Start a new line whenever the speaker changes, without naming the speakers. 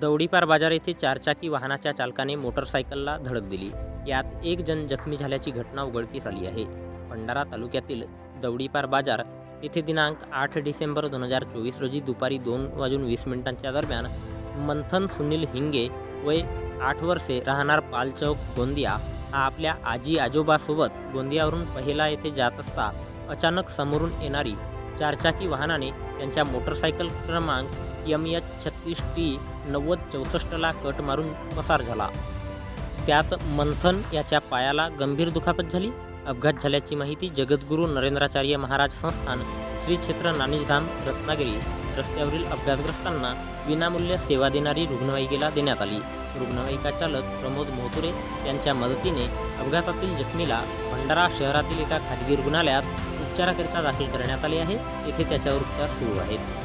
दौडीपार बाजार येथे चारचाकी वाहनाच्या चालकाने मोटरसायकलला धडक दिली. यात एक जण जखमी झाल्याची घटना उघडकीस आली आहे. भंडारा तालुक्यातील दौडीपार बाजार येथे दिनांक आठ डिसेंबर दोन हजार चोवीस रोजी दुपारी दोन वाजून वीस मिनिटांच्या दरम्यान मंथन सुनील हिंगे वय आठ वर्षे राहणार पालचौक गोंदिया हा आपल्या आजी आजोबासोबत गोंदियावरून पहिला येथे जात असता अचानक समोरून येणारी चारचाकी वाहनाने त्यांच्या मोटरसायकल क्रमांक एम एच छत्तीस टी नव्वद चौसष्टला कट मारून पसार झाला. त्यात मंथन याच्या पायाला गंभीर दुखापत झाली. अपघात झाल्याची माहिती जगद्गुरू नरेंद्राचार्य महाराज संस्थान श्री क्षेत्र नाणीजधाम रत्नागिरी रस्त्यावरील अपघातग्रस्तांना विनामूल्य सेवा देणारी रुग्णवाहिकेला देण्यात आली. रुग्णवाहिका चालक प्रमोद मोहतुरे यांच्या मदतीने अपघातातील जखमीला भंडारा शहरातील एका खाजगी रुग्णालयात उपचाराकरिता दाखल करण्यात आले आहे. येथे त्याच्यावर उपचार सुरू आहेत.